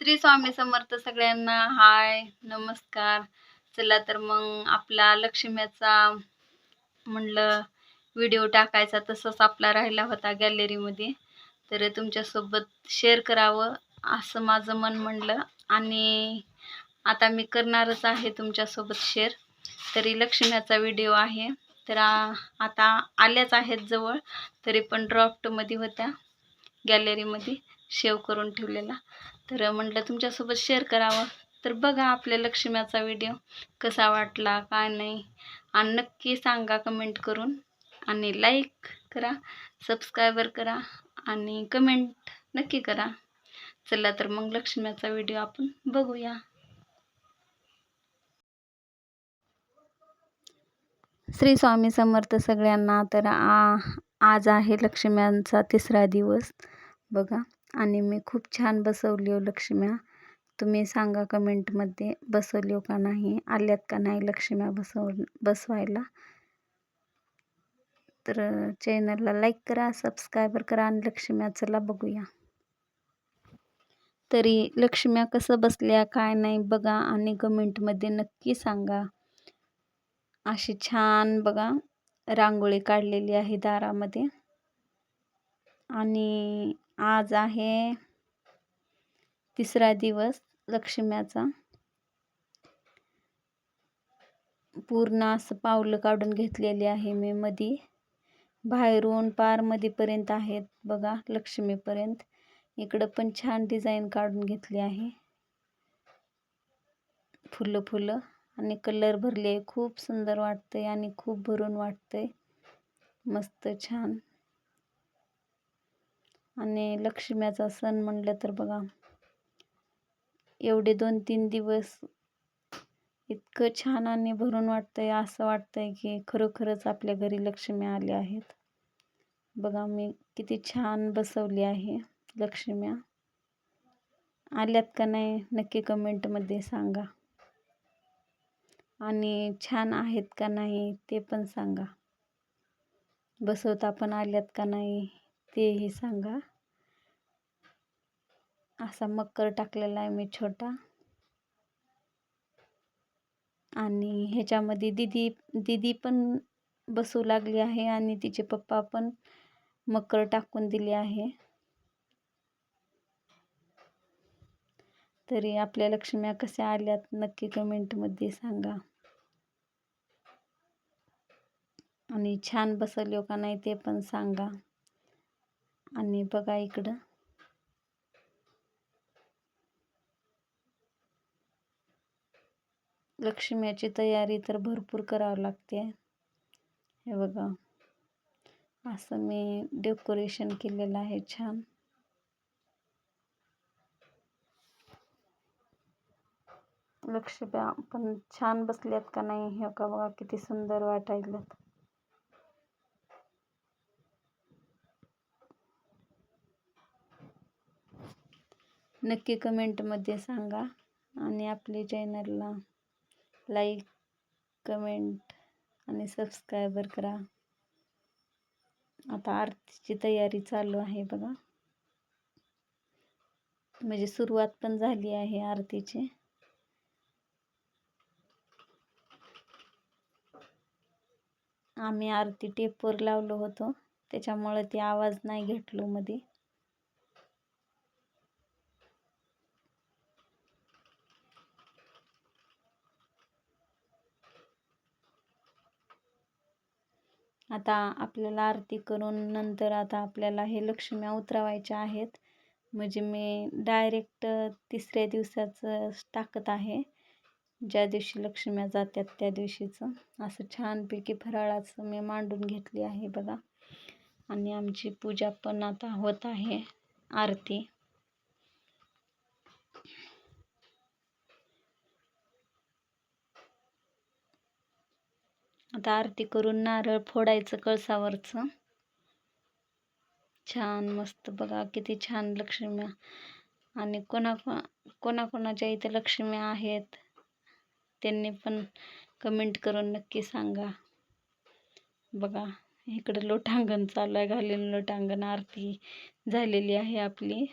श्री स्वामी समर्थ सगळ्यांना. हाय नमस्कार. चला तर मग आपला लक्ष्म्याचा म्हणलं व्हिडिओ टाकायचा तसंच आपला राहिला होता गॅलरीमध्ये तर तुमच्यासोबत शेअर करावं असं माझं मन म्हणलं. आणि आता मी करणारच आहे तुमच्यासोबत शेअर तरी लक्ष्म्याचा व्हिडिओ आहे. तर आता आल्याच आहेत जवळ. तरी पण ड्रॉफ्टमध्ये होत्या गॅलरीमध्ये शेव करून ठेवलेला. तर म्हटलं तुमच्यासोबत शेअर करावं. तर बघा आपल्या लक्ष्म्याचा व्हिडिओ कसा वाटला काय नाही. आणि नक्की सांगा कमेंट करून. आणि लाईक करा सबस्क्रायबर करा आणि कमेंट नक्की करा. चला तर मग लक्ष्म्याचा व्हिडिओ आपण बघूया. श्री स्वामी समर्थ सगळ्यांना. तर आ आज आहे लक्ष्म्यांचा तिसरा दिवस. बघा. आणि मी खूप छान बसवली हो लक्ष्म्या. तुम्ही सांगा कमेंटमध्ये बसवली हो का नाही आल्यात का नाही लक्ष्म्या बसव बसवायला? तर चॅनलला लाईक करा सबस्क्रायबर करा आणि लक्ष्म्या चला बघूया. तरी लक्ष्म्या कसं बसल्या काय नाही बघा आणि कमेंटमध्ये नक्की सांगा. अशी छान बघा रांगोळी काढलेली आहे दारामध्ये. आणि आज आहे तिसरा दिवस लक्ष्म्याचा. पूर्ण असं पावलं काढून घेतलेली आहे मी मधी. बाहेरून पार मधीपर्यंत आहेत बघा लक्ष्मीपर्यंत. इकडं पण छान डिझाईन काढून घेतली आहे. फुलं फुलं आणि कलर भरले. खूप सुंदर वाटतंय आणि खूप भरून वाटतंय. मस्त छान. आणि लक्ष्म्याचा सण म्हणलं तर बघा एवढे दोन तीन दिवस इतकं छान आणि भरून वाटतंय असं वाटतंय की खरोखरच आपल्या घरी लक्ष्मी आल्या आहेत. बघा मी किती छान बसवली आहे लक्ष्म्या. आल्यात का नाही नक्की कमेंटमध्ये सांगा. आणि छान आहेत का नाही ते पण सांगा. बसवता पण आल्यात का नाही तेही सांगा. असा मकर टाकलेला आहे मी छोटा. आणि ह्याच्यामध्ये दिदी दिदी पण बसू लागली आहे आणि तिचे पप्पा पण मकर टाकून दिले आहे. तरी आपल्या लक्ष्म्या कशा आल्यात नक्की कमेंटमध्ये सांगा. आणि छान बसवले हो का नाही ते पण सांगा. आणि बघा इकडं. लक्ष्म्याची तयारी तर भरपूर करावं लागते. हे बघा. असं मी डेकोरेशन केलेलं आहे छान. लक्ष्म्या पण छान बसल्यात का नाही? हे का बघा किती सुंदर वाटायल्यात नक्की कमेंटमध्ये सांगा. आणि आपल्या चॅनलला लाईक कमेंट आणि सबस्क्रायबर करा. आता आरतीची तयारी चालू आहे बघा. म्हणजे सुरुवात पण झाली आहे आरतीची. आम्ही आरती टेपवर लावलो होतो. त्याच्यामुळे ते आवाज नाही घेतलो मध्ये आता आपल्याला आरती करून नंतर आता आपल्याला हे लक्ष्म्या उतरवायच्या आहेत. म्हणजे मी डायरेक्ट तिसऱ्या दिवसाचं टाकत आहे. ज्या दिवशी लक्ष्म्या जातात त्या दिवशीचं. असं छानपैकी फराळाचं मी मांडून घेतली आहे बघा. आणि आमची पूजा पण आता होत आहे. आरती. आता आरती करून नारळ फोडायचं कळसावरचं. छान मस्त बघा किती छान लक्ष्मी. आणि कोणा कोणाकोणाच्या इथे लक्ष्मी आहेत त्यांनी पण कमेंट करून नक्की सांगा. बघा इकडं लोटांगण चालू आहे घालेलं लोटांगण. आरती झालेली आहे आपली.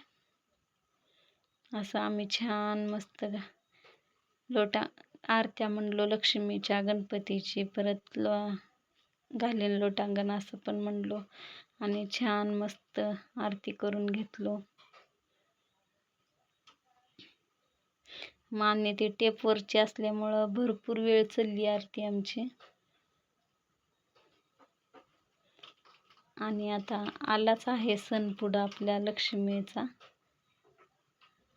असं आम्ही छान मस्त लोटा आरत्या म्हणलो लक्ष्मीच्या गणपतीची परत लो घालेल लोटांगण असं पण म्हणलो. आणि छान मस्त आरती करून घेतलो. मान्य ते टेपवरची असल्यामुळं भरपूर वेळ चालली आरती आमची. आणि आता आलाच आहे सण पुढं आपल्या लक्ष्मीचा.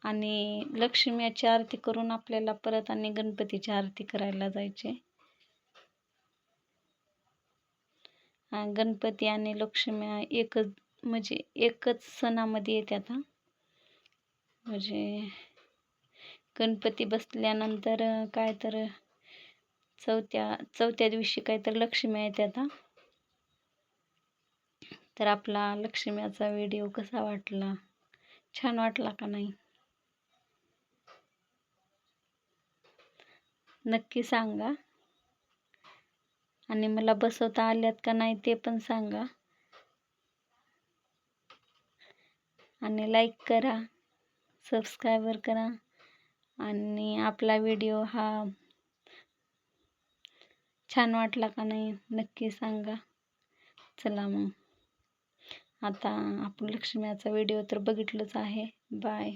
आणि लक्ष्मीची आरती करून आपल्याला परत आणि गणपतीची आरती करायला जायचे. गणपती आणि लक्ष्मी एकच म्हणजे एकच सणामध्ये येते आता. म्हणजे गणपती बसल्यानंतर काय तर चौथ्या चौथ्या दिवशी काय तर लक्ष्मी येते आता. तर आपला लक्ष्म्याचा व्हिडिओ कसा वाटला? छान वाटला का नाही? नक्की सांगा. आणि मला बसवता आल्यात का नाही ते पण सांगा. आणि लाईक करा सबस्क्रायबर करा. आणि आपला व्हिडिओ हा छान वाटला का नाही नक्की सांगा. चला मग. आता आपण लक्ष्म्याचा व्हिडिओ तर बघितलंच आहे. बाय